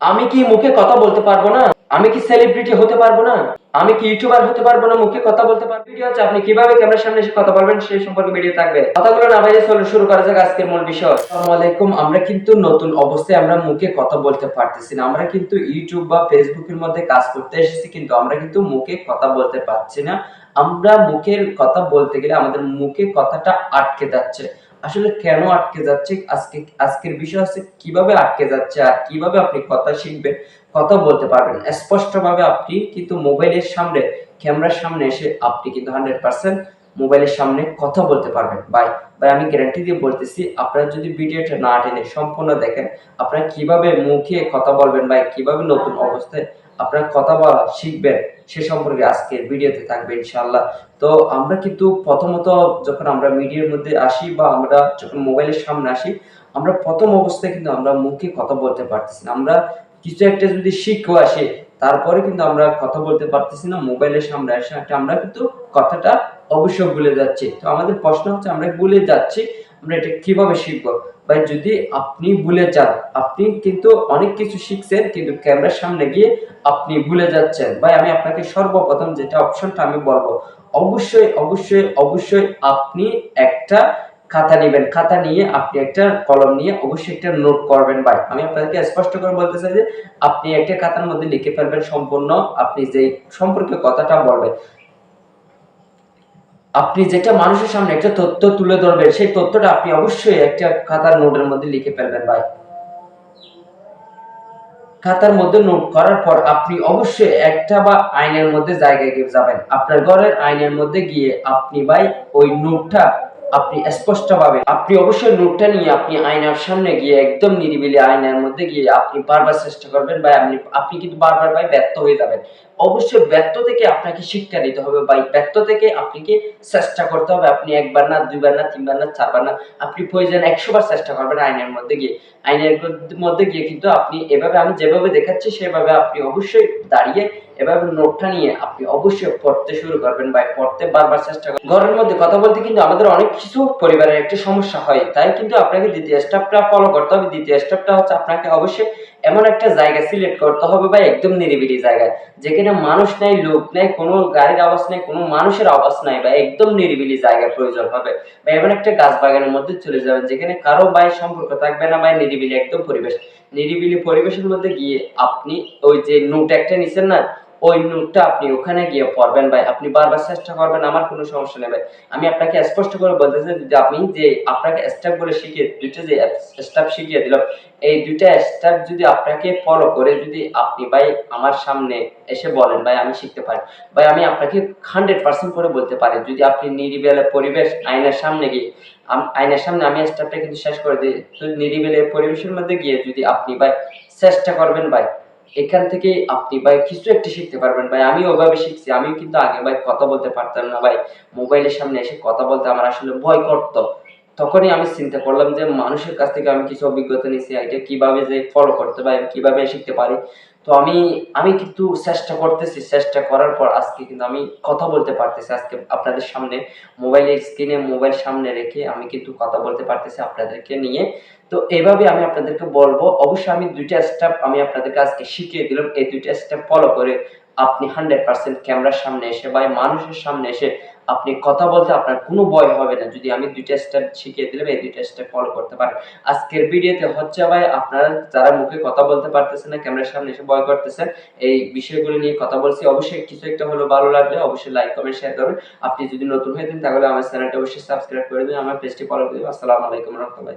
আমি কি মুখে কথা বলতে পারব না? আমি কি সেলিব্রিটি হতে পারব না? আমি কি ইউটিউবার হতে পারব না? মুখে কথা বলতে পারব ভিডিও হচ্ছে আপনি কীভাবে ক্যামেরার সামনে এসে কথা বলবেন, সেই সম্পর্কে ভিডিও থাকবে। কথাগুলো না বাইরে চলে, শুরু করা যাক আজকের মূল বিষয়। আসসালামু আলাইকুম, আমরা কিন্তু নতুন অবস্থায় আমরা মুখে কথা বলতে পারতেছি না। আমরা কিন্তু ইউটিউব বা ফেসবুকের মধ্যে কাজ করতে এসেছি, কিন্তু আমরা কিন্তু মুখে কথা বলতে পারছি না। আমরা মুখের কথা বলতে গেলে আমাদের মুখে কথাটা আটকে যাচ্ছে। আসলে কেন আটকে যাচ্ছে? আজকে, আজকের বিষয় হচ্ছে কীভাবে আটকে যাচ্ছে আর কীভাবে আপনি কথা শিখবেন, কথা বলতে পারবেন। স্পষ্টভাবে আপনি কিন্তু মোবাইলের সামনে, ক্যামেরার সামনে এসে আপনি কিন্তু হান্ড্রেড পার্সেন্ট মোবাইলের সামনে কথা বলতে পারবেন। ভাই ভাই, আমি গ্যারান্টি দিয়ে বলতেছি, আপনারা যদি ভিডিওটা না টেনে সম্পূর্ণ দেখেন, আপনারা কীভাবে মুখে কথা বলবেন ভাই, কীভাবে নতুন অবস্থায় আপনারা কথা বলা শিখবেন, সে সম্পর্কে আজকের ভিডিওতে থাকবে ইনশাআল্লাহ। তো আমরা কিন্তু প্রথমত যখন আমরা মিডিয়ার মধ্যে আসি বা আমরা যখন মোবাইলের সামনে আসি, আমরা প্রথম অবস্থায় কিন্তু আমরা মুখে কথা বলতে পারতেছি না। আমরা কিছু একটা যদি শিখও আসে, তারপরে কিন্তু আমরা কথা বলতে পারতেছি না, মোবাইলের সামনে একটা আমরা কিন্তু কথাটা অবশ্যই ভুলে যাচ্ছি। তো আমাদের প্রশ্ন হচ্ছে, আমরা ভুলে যাচ্ছি আমরা এটা কীভাবে শিখব? ভাই, যদি আপনি ভুলে যান, আপনি কিন্তু অনেক কিছু শিখছেন, কিন্তু ক্যামেরার সামনে গিয়ে আপনি ভুলে যাচ্ছেন। ভাই, আমি আপনাকে সর্বপ্রথম যেটা অপশনটা আমি বলব, অবশ্যই অবশ্যই অবশ্যই আপনি একটা খাতা নেবেন। খাতা নিয়ে আপনি একটা কলম নিয়ে অবশ্যই একটা নোট করবেন, ভাই। আমি আপনাদেরকে স্পষ্ট করে বলতে চাই যে, আপনি একটা খাতার মধ্যে লিখে ফেলবেন সম্পূর্ণ, আপনি যে সম্পর্কে কথাটা বলবেন আপনি যেটা মানুষের সামনে একটা তথ্য তুলে ধরবেন, সেই তথ্যটা আপনি অবশ্যই একটা খাতার নোটের মধ্যে লিখে ফেলবেন ভাই। খাতার মধ্যে নোট করার পর আপনি অবশ্যই একটা বা আয়নার মধ্যে জায়গায় গিয়ে যাবেন। আপনার ঘরের আয়নার মধ্যে গিয়ে আপনি ভাই ওই নোটটা আপনি স্পষ্টভাবে আপনি অবশ্যই নোটটা নিয়ে আপনি আয়নার সামনে গিয়ে একদম নিরিবিলি আয়নার মধ্যে গিয়ে আপনি বারবার চেষ্টা করবেন ভাই, আপনি আপনি কিন্তু বারবার ভাই ব্যর্থ হয়ে যাবেন। অবশ্যই ব্যর্থ থেকে আপনাকে শিক্ষা নিতে হবে ভাই। ব্যর্থ থেকে আপনাকে চেষ্টা করতে হবে। আপনি একবার না, দুইবার না, তিনবার না, চারবার না, আপনি প্রয়োজন একশো বার চেষ্টা করবেন আয়নার মধ্যে গিয়ে। আইনের মধ্যে গিয়ে কিন্তু আপনি এভাবে, আমি যেভাবে দেখাচ্ছি সেভাবে আপনি অবশ্যই দাঁড়িয়ে এভাবে নোটটা নিয়ে আপনি অবশ্যই পড়তে শুরু করবেন বা পড়তে বারবার চেষ্টা করবেন। ঘরের মধ্যে কথা বলতে কিন্তু আমাদের অনেক কিছু পরিবারের একটা সমস্যা হয়। তাই কিন্তু আপনাকে দ্বিতীয় স্টেপটা ফলো করতে হবে। দ্বিতীয় স্টেপটা হচ্ছে আপনাকে অবশ্যই এমন একটা জায়গা সিলেক্ট করতে হবে বা একদম নিরিবিলি জায়গায়। যেখানে মানুষ নাই, লোক নাই, কোনো গাড়ির আওয়াজ নাই, কোনো মানুষের আওয়াজ নাই বা একদম নিরিবিলি জায়গায় প্রয়োজন হবে। বা এমন একটা গাছ বাগানের মধ্যে চলে যাবেন যেখানে কারও ভাই সম্পর্ক থাকবে না, বা নিরিবিলি একদম পরিবেশ। নিরিবিলি পরিবেশের মধ্যে গিয়ে আপনি ওই যে নোট একটা নিছেন না ওই নোটটা আপনি ওখানে গিয়ে পড়বেন ভাই। আপনি বারবার চেষ্টা করবেন, আমার কোনো সমস্যা নেই ভাই। আমি আপনাকে স্পষ্ট করে বলতে চাই যে আপনি যে আপনাকে স্টেপ বলে শিখিয়ে, দুইটা যে স্টেপ শিখিয়ে দিলাম এই দুইটা স্টেপ যদি আপনাকে ফলো করে, যদি আপনি ভাই আমার সামনে এসে বলেন, ভাই আমি শিখতে পারি। ভাই আমি আপনাকে হান্ড্রেড পার্সেন্ট করে বলতে পারি, যদি আপনি নিরিবিলি পরিবেশ আয়নার সামনে গিয়ে আয়নার সামনে আমি স্টেপটা কিন্তু শেষ করে দিই। নিরিবিলি পরিবেশের মধ্যে গিয়ে যদি আপনি ভাই চেষ্টা করবেন ভাই এখান থেকে আপনি ভাই কিছু একটা শিখতে পারবেন ভাই। আমি ওভাবে শিখছি আমি কিন্তু আগে ভাই কথা বলতে পারতাম না ভাই। মোবাইলের সামনে এসে কথা বলতে আমার আসলে ভয় করতো। তখনই আমি চিন্তা করলাম যে মানুষের কাছ থেকে আমি কিছু অভিজ্ঞতা নিয়েছি, এটা কীভাবে যে ফলো করতে পারি, কীভাবে শিখতে পারি। তো আমি আমি কিন্তু চেষ্টা করতেছি, চেষ্টা করার পর আজকে কিন্তু আমি কথা বলতে পারতেছি। আজকে আপনাদের সামনে মোবাইলের স্ক্রিনে মোবাইল সামনে রেখে আমি কিন্তু কথা বলতে পারতেছি আপনাদেরকে নিয়ে। তো এভাবে আমি আপনাদেরকে বলব, অবশ্যই আমি দুইটা স্টেপ আমি আপনাদেরকে আজকে শিখিয়ে দিলাম। এই দুইটা স্টেপ ফলো করে আপনি হান্ড্রেড পার্সেন্ট ক্যামেরার সামনে এসে বা মানুষের সামনে এসে আপনি কথা বলতে আপনার কোনো ভয় হবে না। যদি আমি দুইটা স্টেপ শিখিয়ে দিলাম, এই দুইটা স্টেপ ফলো করতে পারেন। আজকের ভিডিওতে হচ্ছে ভাই, আপনারা যারা মুখে কথা বলতে পারতেছেন না ক্যামেরার সামনে এসে ভয় করতেছেন, এই বিষয়গুলো নিয়ে কথা বলছি। অবশ্যই কিছু একটা হলো ভালো লাগলে অবশ্যই লাইক কমেন্ট শেয়ার করবেন। আপনি যদি নতুন হয়ে থাকেন, তাহলে আমার চ্যানেলটা অবশ্যই সাবস্ক্রাইব করে দিন আমার পেজটি ফলো করে দিন আসসালামু আলাইকুম রহমতুল্লাহ।